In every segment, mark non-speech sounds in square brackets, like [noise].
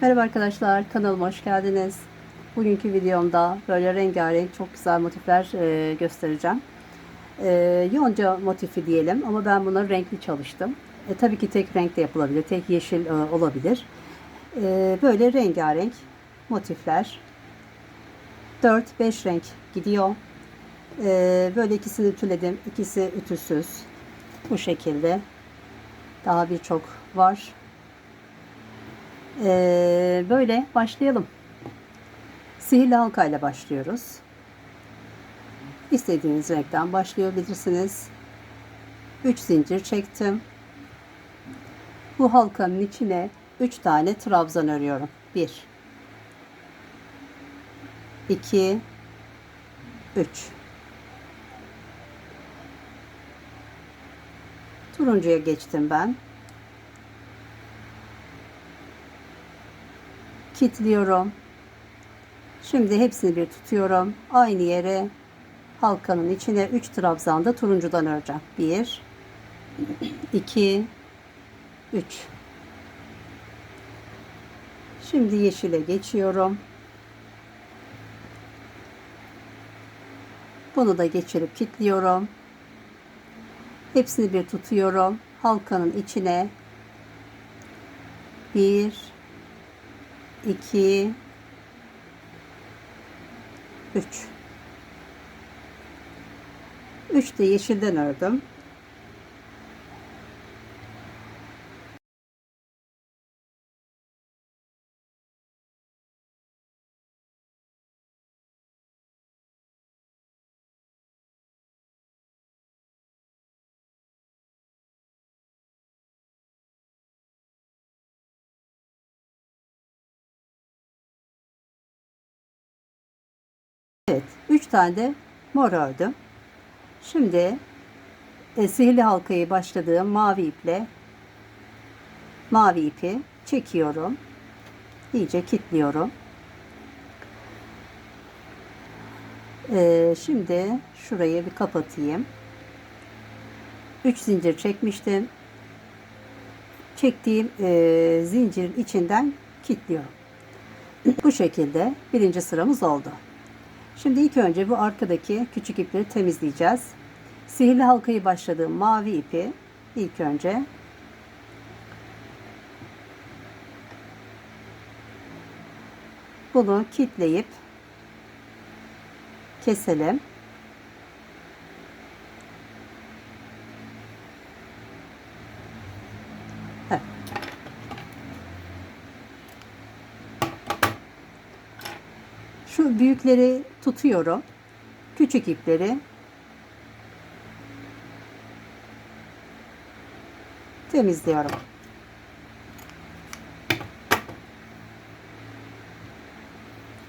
Merhaba arkadaşlar, kanalıma hoş geldiniz. Bugünkü videomda böyle rengarenk çok güzel motifler e, göstereceğim. E, yonca motifi diyelim ama ben bunları renkli çalıştım. E, tabii ki tek renk de yapılabilir, tek yeşil e, olabilir. Böyle rengarenk motifler. 4-5 renk gidiyor. Böyle ikisini ütüledim, ikisi ütüsüz. Bu şekilde. Daha birçok var. Ee, böyle başlayalım. Sihirli halka ile başlıyoruz. İstediğiniz renkten başlayabilirsiniz. 3 zincir çektim. Bu halkanın içine 3 tane trabzan örüyorum. 1 2 3 Turuncuya geçtim ben. Kilitliyorum. Şimdi hepsini bir tutuyorum. Aynı yere halkanın içine 3 trabzan da turuncudan öreceğim. 1 2 3 Şimdi yeşile geçiyorum. Bunu da geçirip kilitliyorum. Hepsini bir tutuyorum. Halkanın içine 1 2 3 3 de yeşilden ördüm. Evet, 3 tane de mor ördüm. Şimdi e, sihirli halkayı başladığım mavi iple mavi ipi çekiyorum. İyice kilitliyorum. E, şimdi şurayı bir kapatayım. 3 zincir çekmiştim. Çektiğim e, zincirin içinden kilitliyorum. Bu şekilde birinci sıramız oldu. Şimdi ilk önce bu arkadaki küçük ipleri temizleyeceğiz. Sihirli halkayı başladığım mavi ipi ilk önce bunu kitleyip keselim. Evet. Büyükleri tutuyorum. Küçük ipleri temizliyorum.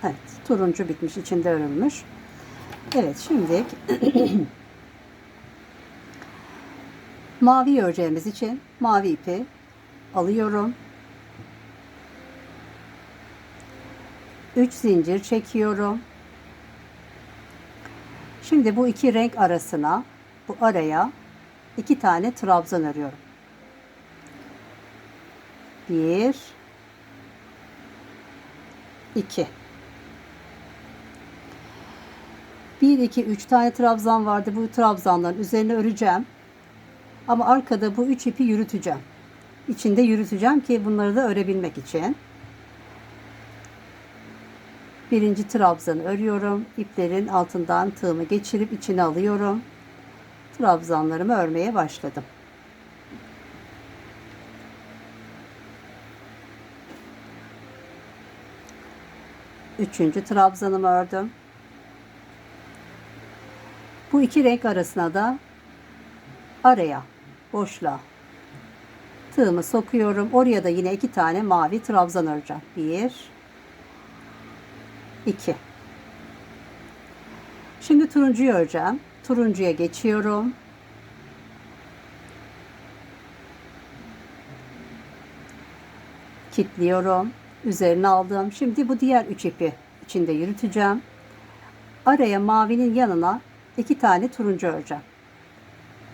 Evet, turuncu bitmiş, içinde örülmüş. Evet, şimdi [clears throat] mavi öreceğimiz için mavi ipi alıyorum. 3 zincir çekiyorum. Şimdi bu iki renk arasına bu araya iki tane trabzan örüyorum. 1 2 1 2 3 tane trabzan vardı. Bu trabzanların üzerine öreceğim. Ama arkada bu üç ipi yürüteceğim. İçinde yürüteceğim ki bunları da örebilmek için. Birinci trabzanı örüyorum. İplerin altından tığımı geçirip içine alıyorum. Trabzanlarımı örmeye başladım. Üçüncü trabzanımı ördüm. Bu iki renk arasına da araya, boşluğa tığımı sokuyorum. Oraya da yine iki tane mavi trabzan öreceğim. Bir, 2. Şimdi turuncuyu öreceğim. Turuncuya geçiyorum. Kitliyorum. Üzerine aldım. Şimdi bu diğer üç ipi içinde yürüteceğim. Araya mavinin yanına iki tane turuncu öreceğim.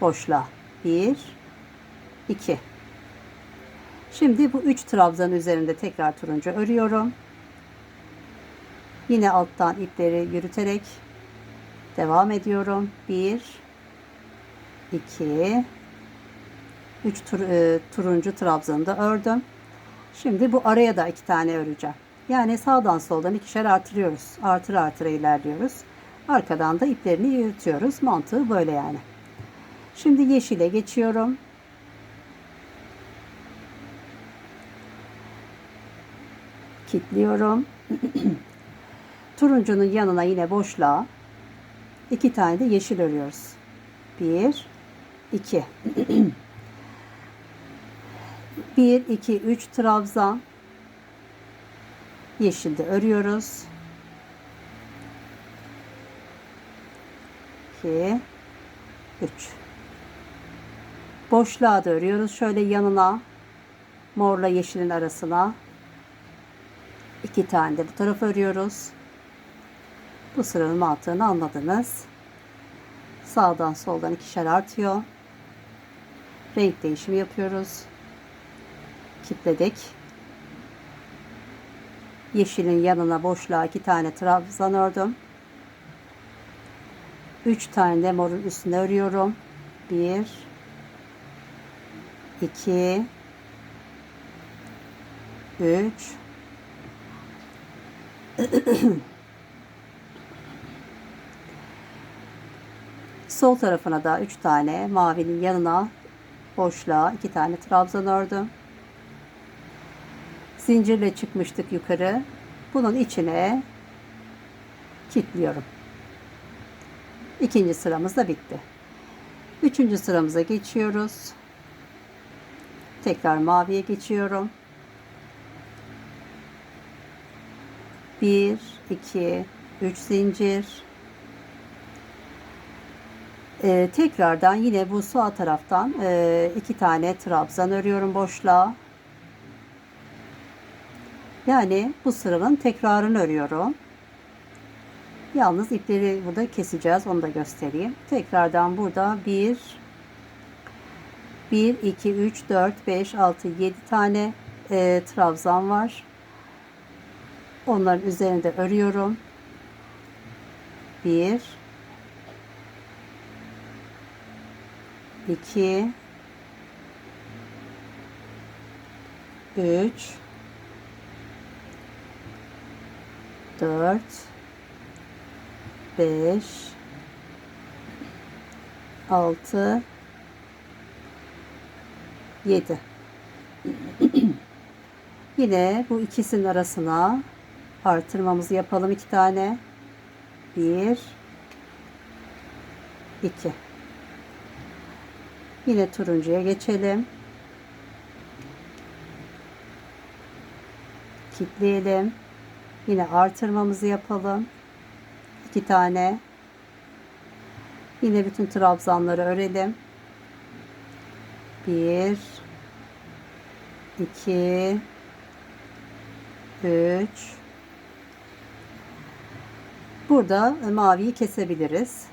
Boşluğa. Bir, iki. Şimdi bu 3 trabzanın üzerinde tekrar turuncu örüyorum. Yine alttan ipleri yürüterek devam ediyorum. 1 2 3 tur, e, turuncu trabzanı da ördüm. Şimdi bu araya da iki tane öreceğim. Yani sağdan soldan ikişer artırıyoruz. Artır artıra ilerliyoruz. Arkadan da iplerini yürütüyoruz. Mantığı böyle yani. Şimdi yeşile geçiyorum. Kilitliyorum. [clears throat] Turuncunun yanına yine boşluğa iki tane de yeşil örüyoruz. Bir, iki. [clears throat] bir, iki, üç trabzan. Yeşilde örüyoruz. 2 3 Boşluğa da örüyoruz. Şöyle yanına morla yeşilin arasına iki tane de bu tarafa örüyoruz. Bu sıranın mantığını anladınız. Sağdan soldan ikişer artıyor. Renk değişimi yapıyoruz. Kitledik. Yeşilin yanına boşluğa iki tane trabzan ördüm. Üç tane de morun üstüne örüyorum. Bir, iki, üç, [clears throat] Sol tarafına da üç tane mavinin yanına boşluğa iki tane trabzan ördüm. Zincirle çıkmıştık yukarı. Bunun içine kilitliyorum. İkinci sıramız da bitti. Üçüncü sıramıza geçiyoruz. Tekrar maviye geçiyorum. Bir, iki, üç zincir. Ee, tekrardan yine bu sağ taraftan e, iki tane trabzan örüyorum boşluğa. Yani bu sıranın tekrarını örüyorum. Yalnız ipleri burada keseceğiz. Onu da göstereyim. Tekrardan burada 1 1 2 3 4 5 6 7 tane e, trabzan var. Onların üzerinde örüyorum. 1 2 3 4 5 6 7 Yine bu ikisinin arasına artırmamızı yapalım iki tane. 1 2 Yine turuncuya geçelim. Kitleyelim. Yine artırmamızı yapalım. iki tane. Yine bütün trabzanları örelim. Bir, iki, üç. Burada maviyi kesebiliriz.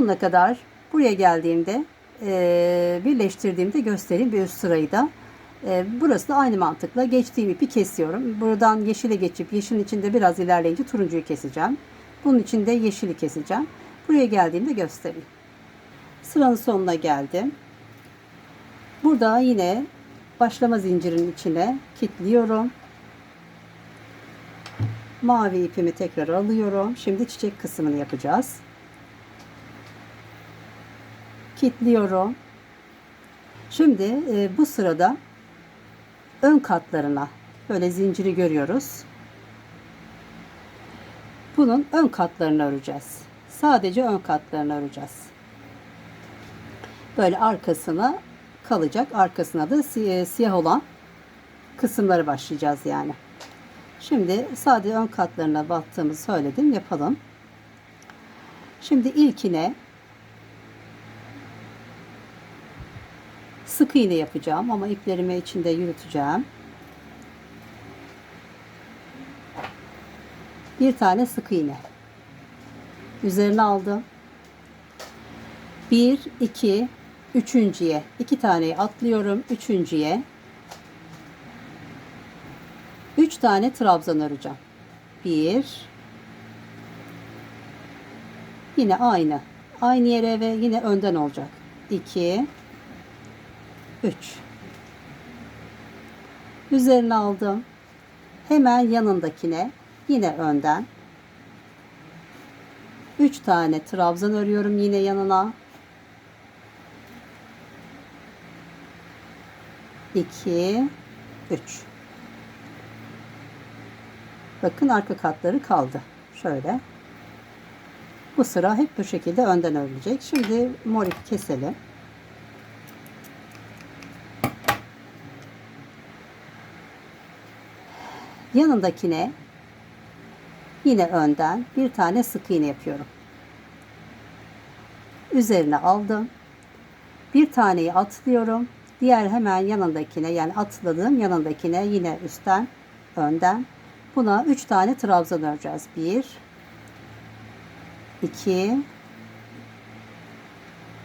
Sonuna kadar buraya geldiğimde e, birleştirdiğimde göstereyim bir üst sırayı da. E, burası da aynı mantıkla geçtiğim ipi kesiyorum. Buradan yeşile geçip yeşilin içinde biraz ilerleyince turuncuyu keseceğim. Bunun içinde yeşili keseceğim. Buraya geldiğimde göstereyim. Sıranın sonuna geldim. Burada yine başlama zincirin içine kilitliyorum. Mavi ipimi tekrar alıyorum. Şimdi çiçek kısmını yapacağız kilitliyorum. Şimdi e, bu sırada ön katlarına böyle zinciri görüyoruz. Bunun ön katlarını öreceğiz. Sadece ön katlarını öreceğiz. Böyle arkasına kalacak. Arkasına da siyah olan kısımları başlayacağız yani. Şimdi sadece ön katlarına battığımızı söyledim. Yapalım. Şimdi ilkine sık iğne yapacağım ama iplerimi içinde yürüteceğim. Bir tane sık iğne. Üzerine aldım. Bir, iki, üçüncüye. iki taneyi atlıyorum. Üçüncüye. Üç tane trabzan öreceğim. Bir. Yine aynı. Aynı yere ve yine önden olacak. 2 3 Üzerine aldım. Hemen yanındakine yine önden 3 tane trabzan örüyorum yine yanına. 2 3 Bakın arka katları kaldı. Şöyle. Bu sıra hep bu şekilde önden örülecek. Şimdi mor keselim. Yanındakine yine önden bir tane sık iğne yapıyorum. Üzerine aldım. Bir taneyi atlıyorum. Diğer hemen yanındakine yani atladığım yanındakine yine üstten önden. Buna 3 tane trabzan öreceğiz. 1 2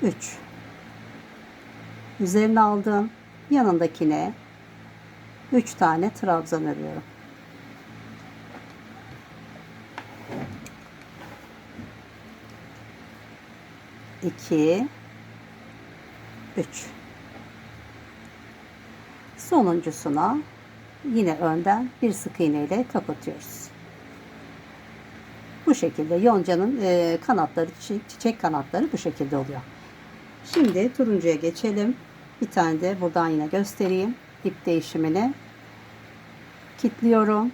3 Üzerine aldım. Yanındakine 3 tane trabzan örüyorum. İki, üç. Sonuncusuna yine önden bir sık iğne ile kapatıyoruz. Bu şekilde yoncanın e, kanatları, çi- çiçek kanatları bu şekilde oluyor. Şimdi turuncuya geçelim. Bir tane de buradan yine göstereyim. İp değişimini. Kitliyorum.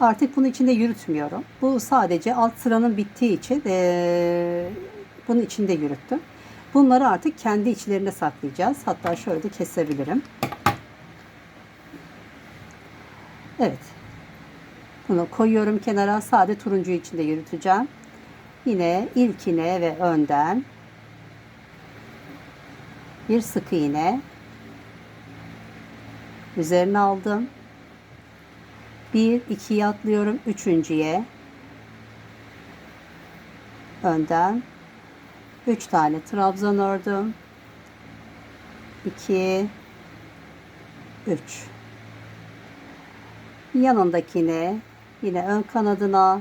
Artık bunu içinde yürütmüyorum. Bu sadece alt sıranın bittiği için e, bunu içinde yürüttüm. Bunları artık kendi içlerinde saklayacağız. Hatta şöyle de kesebilirim. Evet. Bunu koyuyorum kenara. Sade turuncu içinde yürüteceğim. Yine ilkine ve önden bir sık iğne üzerine aldım. Bir, ikiye atlıyorum. Üçüncüye önden üç tane trabzan ördüm. İki, üç. Yanındakine yine ön kanadına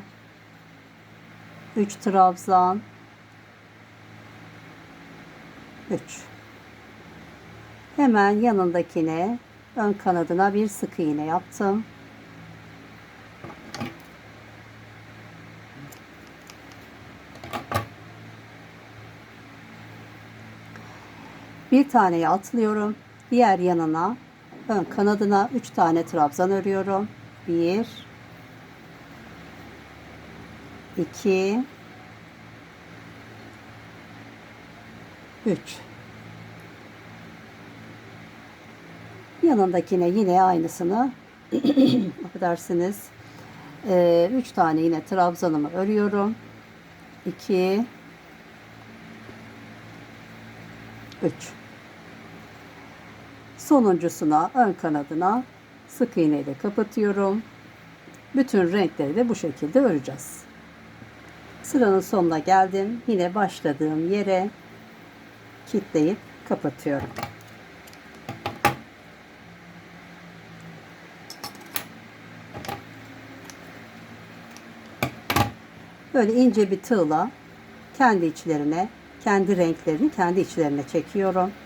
3 trabzan 3 hemen yanındakine ön kanadına bir sık iğne yaptım bir taneyi atlıyorum. Diğer yanına ön kanadına 3 tane trabzan örüyorum. 1 2 3 yanındakine yine aynısını [clears throat] affedersiniz 3 tane yine trabzanımı örüyorum. 2 3 sonuncusuna ön kanadına sık iğne ile kapatıyorum bütün renkleri de bu şekilde öreceğiz Sıranın sonuna geldim. Yine başladığım yere kilitleyip kapatıyorum. Böyle ince bir tığla kendi içlerine, kendi renklerini kendi içlerine çekiyorum.